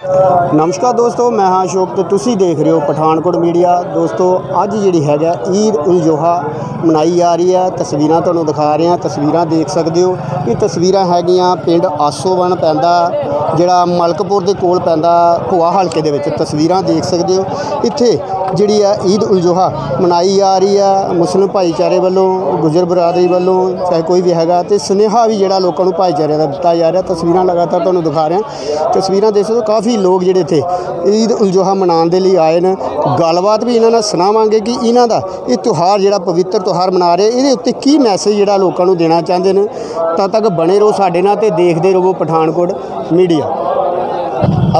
ਨਮਸਕਾਰ ਦੋਸਤੋ, ਮੈਂ ਹਾਂ ਅਸ਼ੋਕ ਤੇ ਤੁਸੀਂ ਦੇਖ ਰਹੇ ਹੋ ਪਠਾਨਕੋਟ ਮੀਡੀਆ। ਦੋਸਤੋ, ਅੱਜ ਜਿਹੜੀ ਹੈਗਾ ਈਦ ਉਲ ਜੋਹਾ ਮਨਾਈ ਜਾ ਰਹੀ ਹੈ। ਤਸਵੀਰਾਂ ਤੁਹਾਨੂੰ ਦਿਖਾ ਰਹੇ ਹਾਂ, ਤਸਵੀਰਾਂ ਦੇਖ ਸਕਦੇ ਹੋ। ਇਹ ਤਸਵੀਰਾਂ ਹੈਗੀਆਂ ਪਿੰਡ ਆਸੋਵਣ ਪੈਂਦਾ, ਜਿਹੜਾ ਮਲਕਪੁਰ ਦੇ ਕੋਲ ਪੈਂਦਾ ਭੁਆ ਹਲਕੇ ਦੇ ਵਿੱਚ। ਤਸਵੀਰਾਂ ਦੇਖ ਸਕਦੇ ਹੋ। ਇੱਥੇ ਜਿਹੜੀ ਆ ਈਦ ਉਲ ਜੋਹਾ ਮਨਾਈ ਜਾ ਰਹੀ ਆ ਮੁਸਲਿਮ ਭਾਈਚਾਰੇ ਵੱਲੋਂ, ਗੁਜਰ ਬਰਾਦਰੀ ਵੱਲੋਂ, ਚਾਹੇ ਕੋਈ ਵੀ ਹੈਗਾ ਤੇ ਸੁਨੇਹਾ ਵੀ ਜਿਹੜਾ ਲੋਕਾਂ ਨੂੰ ਭਾਈਚਾਰੇ ਦਾ ਦਿੱਤਾ ਜਾ ਰਿਹਾ। ਤਸਵੀਰਾਂ ਲਗਾਤਾਰ ਤੁਹਾਨੂੰ ਦਿਖਾ ਰਿਹਾ ਤਸਵੀਰਾਂ ਦੇਖ ਸਕਦੇ ਹੋ, ਕਾਫੀ ਲੋਕ ਜਿਹੜੇ ਇੱਥੇ ਈਦ ਉਲ ਜੋਹਾ ਮਨਾਉਣ ਦੇ ਲਈ ਆਏ ਨੇ। ਗੱਲਬਾਤ ਵੀ ਇਹਨਾਂ ਨਾਲ ਸੁਣਾਵਾਂਗੇ ਕਿ ਇਹਨਾਂ ਦਾ ਇਹ ਤਿਉਹਾਰ ਜਿਹੜਾ ਪਵਿੱਤਰ ਤਿਉਹਾਰ ਮਨਾ ਰਹੇ, ਇਹਦੇ ਉੱਤੇ ਕੀ ਮੈਸੇਜ ਜਿਹੜਾ ਲੋਕਾਂ ਨੂੰ ਦੇਣਾ ਚਾਹੁੰਦੇ ਨੇ? ਤਦ ਤੱਕ ਬਣੇ ਰਹੋ ਸਾਡੇ ਨਾਲ ਤੇ ਦੇਖਦੇ ਰਹੋ ਪਠਾਨਕੋਟ ਮੀਡੀਆ।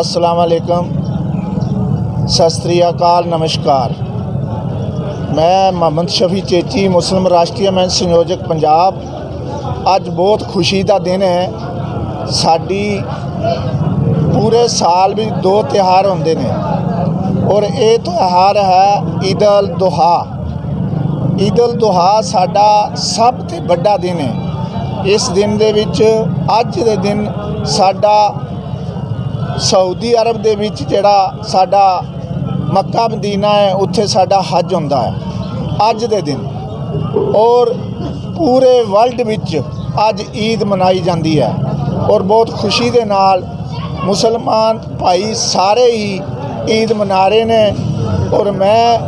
ਅਸਲਾਮ ਵਾਲੇਕਮ ਸਤਿ ਸ੍ਰੀ ਅਕਾਲ, ਨਮਸਕਾਰ। ਮੈਂ ਮੁਹੰਮਦ ਸ਼ਫੀ ਚੇਚੀ, ਮੁਸਲਿਮ ਰਾਸ਼ਟਰੀ ਮੰਚ ਸੰਯੋਜਕ ਪੰਜਾਬ। ਅੱਜ ਬਹੁਤ ਖੁਸ਼ੀ ਦਾ ਦਿਨ ਹੈ। ਸਾਡੀ ਪੂਰੇ ਸਾਲ ਵਿੱਚ ਦੋ ਤਿਉਹਾਰ ਹੁੰਦੇ ਨੇ। ਔਰ ਇਹ ਤਿਉਹਾਰ ਹੈ ਈਦ ਅਲ ਦੁਹਾ। ਈਦ ਅਲ ਦੁਹਾ ਸਾਡਾ ਸਭ ਤੋਂ ਵੱਡਾ ਦਿਨ ਹੈ। ਇਸ ਦਿਨ ਦੇ ਵਿੱਚ, ਅੱਜ ਦੇ ਦਿਨ ਸਾਡਾ ਸਾਊਦੀ ਅਰਬ ਦੇ ਵਿੱਚ ਜਿਹੜਾ ਸਾਡਾ ਮੱਕਾ ਮਦੀਨਾ ਹੈ, ਉੱਥੇ ਸਾਡਾ ਹੱਜ ਹੁੰਦਾ ਹੈ, ਅੱਜ ਦੇ ਦਿਨ। ਔਰ ਪੂਰੇ ਵਰਲਡ ਵਿੱਚ ਅੱਜ ਈਦ ਮਨਾਈ ਜਾਂਦੀ ਹੈ। ਔਰ ਬਹੁਤ ਖੁਸ਼ੀ ਦੇ ਨਾਲ ਮੁਸਲਮਾਨ ਭਾਈ ਸਾਰੇ ਹੀ ਈਦ ਮਨਾ ਰਹੇ ਨੇ ਔਰ ਮੈਂ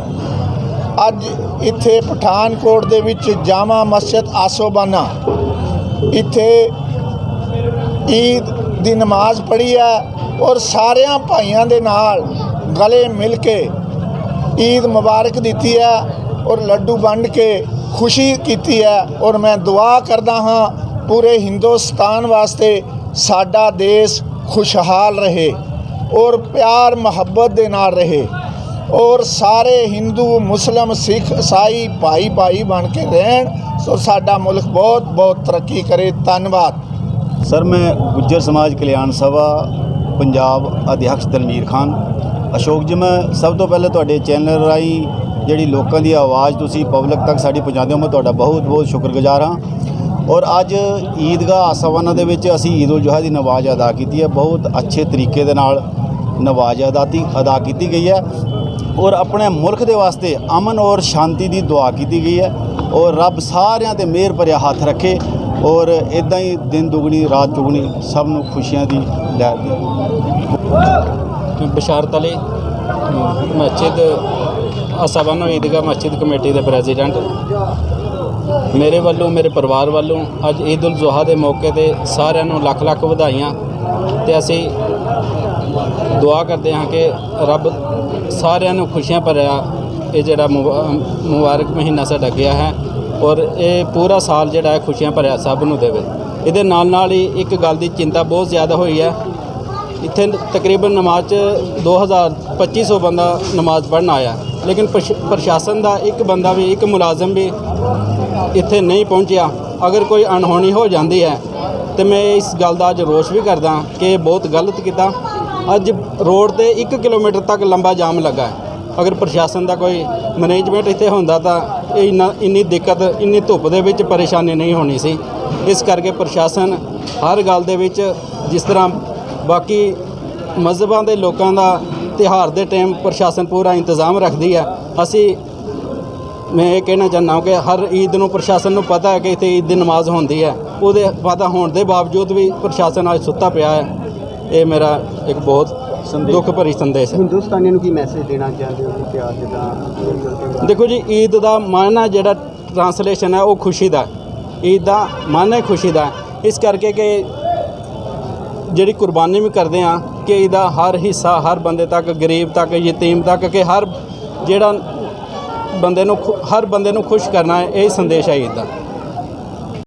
ਅੱਜ ਇੱਥੇ ਪਠਾਨਕੋਟ ਦੇ ਵਿੱਚ ਜਾਮਾ ਮਸਜਿਦ ਆਸੋਬਾਨਾ। ਇੱਥੇ ਈਦ ਦੀ ਨਮਾਜ਼ ਪੜ੍ਹੀ ਹੈ ਔਰ ਸਾਰਿਆਂ ਭਾਈਆਂ ਦੇ ਨਾਲ ਗਲੇ ਮਿਲ ਕੇ ਈਦ ਮੁਬਾਰਕ ਦਿੱਤੀ ਹੈ ਔਰ ਲੱਡੂ ਵੰਡ ਕੇ ਖੁਸ਼ੀ ਕੀਤੀ ਹੈ ਔਰ ਮੈਂ ਦੁਆ ਕਰਦਾ ਹਾਂ ਪੂਰੇ ਹਿੰਦੁਸਤਾਨ ਵਾਸਤੇ ਸਾਡਾ ਦੇਸ਼ ਖੁਸ਼ਹਾਲ ਰਹੇ ਔਰ ਪਿਆਰ, ਮੁਹੱਬਤ ਦੇ ਨਾਲ ਰਹੇ ਔਰ ਸਾਰੇ ਹਿੰਦੂ ਮੁਸਲਮ ਸਿੱਖ ਈਸਾਈ ਭਾਈ ਭਾਈ ਬਣ ਕੇ ਰਹਿਣ, ਸੋ ਸਾਡਾ ਮੁਲਕ ਬਹੁਤ ਬਹੁਤ ਤਰੱਕੀ ਕਰੇ। ਧੰਨਵਾਦ। ਸਰ, ਮੈਂ ਗੁੱਜਰ ਸਮਾਜ ਕਲਿਆਣ ਸਭਾ, ਪੰਜਾਬ ਅਧਿਆਕਸ਼ ਦਲਮੀਰ ਖਾਨ। ਅਸ਼ੋਕ ਜੀ, ਮੈਂ ਸਭ ਤੋਂ ਪਹਿਲੇ ਤੁਹਾਡੇ ਚੈਨਲ ਰਾਹੀਂ ਜਿਹੜੀ ਲੋਕਾਂ ਦੀ ਆਵਾਜ਼ ਤੁਸੀਂ ਪਬਲਿਕ ਤੱਕ ਸਾਡੀ ਪਹੁੰਚਾਉਂਦੇ ਹੋ, ਮੈਂ ਤੁਹਾਡਾ ਬਹੁਤ ਬਹੁਤ ਸ਼ੁਕਰਗੁਜ਼ਾਰ ਹਾਂ। ਔਰ ਅੱਜ ਈਦਗਾਹ ਆਸਵਾਨਾ ਦੇ ਵਿੱਚ ਅਸੀਂ ਈਦ ਉਲ ਜੁਹਾ ਦੀ ਨਮਾਜ਼ ਅਦਾ ਕੀਤੀ ਹੈ। ਬਹੁਤ ਅੱਛੇ ਤਰੀਕੇ ਦੇ ਨਾਲ ਨਮਾਜ਼ ਅਦਾਤੀ ਅਦਾ ਕੀਤੀ ਗਈ ਹੈ। ਔਰ ਆਪਣੇ ਮੁਲਕ ਦੇ ਵਾਸਤੇ ਅਮਨ ਔਰ ਸ਼ਾਂਤੀ ਦੀ ਦੁਆ ਕੀਤੀ ਗਈ ਹੈ। ਔਰ ਰੱਬ ਸਾਰਿਆਂ ਤੇ ਮਿਹਰ ਭਰਿਆ ਹੱਥ ਰੱਖੇ। ਔਰ ਇਦਾਂ ਹੀ ਦਿਨ ਦੁਗਣੀ, ਰਾਤ ਚੁਗਣੀ ਸਭ ਨੂੰ ਖੁਸ਼ੀਆਂ ਦੀ ਲਹਿਰ ਦੇ। ਬਸ਼ਾਰਤ ਅਲੀ ਮਸਜਿਦ ਅਸਾਬਾਨੋ ਈਦਗਾਹ ਮਸਜਿਦ ਕਮੇਟੀ ਦੇ ਪ੍ਰੈਜ਼ੀਡੈਂਟ। ਮੇਰੇ ਵੱਲੋਂ, ਮੇਰੇ ਪਰਿਵਾਰ ਵੱਲੋਂ ਅੱਜ ਈਦ ਉਲ ਜ਼ੁਹਾ ਦੇ ਮੌਕੇ ਤੇ ਸਾਰਿਆਂ ਨੂੰ ਲੱਖ ਲੱਖ ਵਧਾਈਆਂ। ਤੇ ਅਸੀਂ ਦੁਆ ਕਰਦੇ ਹਾਂ ਕਿ ਰੱਬ ਸਾਰਿਆਂ ਨੂੰ ਖੁਸ਼ੀਆਂ ਭਰਿਆ। ਇਹ ਜਿਹੜਾ ਮੁਬਾ- ਮੁਬਾਰਕ ਮਹੀਨਾ ਸਾਡਾ ਗਿਆ ਹੈ ਔਰ ਇਹ ਪੂਰਾ ਸਾਲ ਜਿਹੜਾ ਹੈ ਖੁਸ਼ੀਆਂ ਭਰਿਆ ਸਭ ਨੂੰ ਦੇਵੇ। ਇਹਦੇ ਨਾਲ ਨਾਲ ਹੀ ਇੱਕ ਗੱਲ ਦੀ ਚਿੰਤਾ ਬਹੁਤ ਜ਼ਿਆਦਾ ਹੋਈ ਹੈ। ਇੱਥੇ ਤਕਰੀਬਨ ਨਮਾਜ਼ 'ਚ 2000 2500 ਬੰਦਾ ਨਮਾਜ਼ ਪੜ੍ਹਨ ਆਇਆ। ਲੇਕਿਨ ਪ੍ਰਸ਼- ਪ੍ਰਸ਼ਾਸਨ ਦਾ ਇੱਕ ਬੰਦਾ ਵੀ, ਇੱਕ ਮੁਲਾਜ਼ਮ ਵੀ ਇੱਥੇ ਨਹੀਂ ਪਹੁੰਚਿਆ। ਅਗਰ ਕੋਈ ਅਣਹੋਣੀ ਹੋ ਜਾਂਦੀ ਹੈ, ਤੇ ਮੈਂ ਇਸ ਗੱਲ ਦਾ ਅੱਜ ਰੋਸ਼ ਵੀ ਕਰਦਾ ਕਿ ਇਹ ਬਹੁਤ ਗਲਤ ਕੀਤਾ। ਅੱਜ ਰੋਡ ਤੇ 1 ਕਿਲੋਮੀਟਰ ਤੱਕ ਲੰਬਾ ਜਾਮ ਲੱਗਾ ਹੈ। ਅਗਰ ਪ੍ਰਸ਼ਾਸਨ ਦਾ ਕੋਈ ਮੈਨੇਜਮੈਂਟ ਇੱਥੇ ਹੁੰਦਾ ਤਾਂ ਇਹ ਇੰਨਾ, ਇੰਨੀ ਦਿੱਕਤ, ਇੰਨੀ ਧੁੱਪ ਦੇ ਵਿੱਚ ਪਰੇਸ਼ਾਨੀ ਨਹੀਂ ਹੋਣੀ ਸੀ। ਇਸ ਕਰਕੇ ਪ੍ਰਸ਼ਾਸਨ ਹਰ ਗੱਲ ਦੇ ਵਿੱਚ ਜਿਸ ਤਰ੍ਹਾਂ ਬਾਕੀ ਮਜ਼ਹਬਾਂ ਦੇ ਲੋਕਾਂ ਦਾ ਤਿਉਹਾਰ ਦੇ ਟਾਈਮ ਪ੍ਰਸ਼ਾਸਨ ਪੂਰਾ ਇੰਤਜ਼ਾਮ ਰੱਖਦੀ ਹੈ ਅਸੀਂ ਮੈਂ ਇਹ ਕਹਿਣਾ ਚਾਹੁੰਦਾ ਹਾਂ ਕਿ ਹਰ ਈਦ ਨੂੰ ਪ੍ਰਸ਼ਾਸਨ ਨੂੰ ਪਤਾ ਹੈ ਕਿ ਇੱਥੇ ਈਦ ਦੀ ਨਮਾਜ਼ ਹੁੰਦੀ ਹੈ। ਉਹਦੇ ਪਤਾ ਹੋਣ ਦੇ ਬਾਵਜੂਦ ਵੀ ਪ੍ਰਸ਼ਾਸਨ ਅੱਜ ਸੁੱਤਾ ਪਿਆ ਹੈ। ਇਹ ਮੇਰਾ ਇੱਕ ਬਹੁਤ ਦੁੱਖ ਭਰੀ ਸੰਦੇਸ਼ ਹੈ। ਹਿੰਦੁਸਤਾਨੀਆਂ ਨੂੰ ਕੀ ਮੈਸੇਜ ਦੇਣਾ ਚਾਹੁੰਦੇ ਹੋ ਪਿਆਰ ਜਿੱਦਾਂ ਦੇਖੋ ਜੀ ਈਦ ਦਾ ਮਾਇਨਾ ਜਿਹੜਾ ਟਰਾਂਸਲੇਸ਼ਨ ਹੈ ਉਹ ਖੁਸ਼ੀ ਦਾ ਈਦ ਦਾ ਮਾਇਨਾ ਹੀ ਖੁਸ਼ੀ ਦਾ। ਇਸ ਕਰਕੇ ਕਿ ਜਿਹੜੀ ਕੁਰਬਾਨੀ ਵੀ ਕਰਦੇ ਆ ਕਿ ਇਹਦਾ ਹਰ ਹਿੱਸਾ, ਹਰ ਬੰਦੇ ਤੱਕ, ਗਰੀਬ ਤੱਕ, ਯਤੀਮ ਤੱਕ ਕਿ ਹਰ ਜਿਹੜਾ ਬੰਦੇ ਨੂੰ ਖੁ- ਹਰ ਬੰਦੇ ਨੂੰ ਖੁਸ਼ ਕਰਨਾ ਹੈ ਇਹ ਸੰਦੇਸ਼ ਹੈ ਈਦ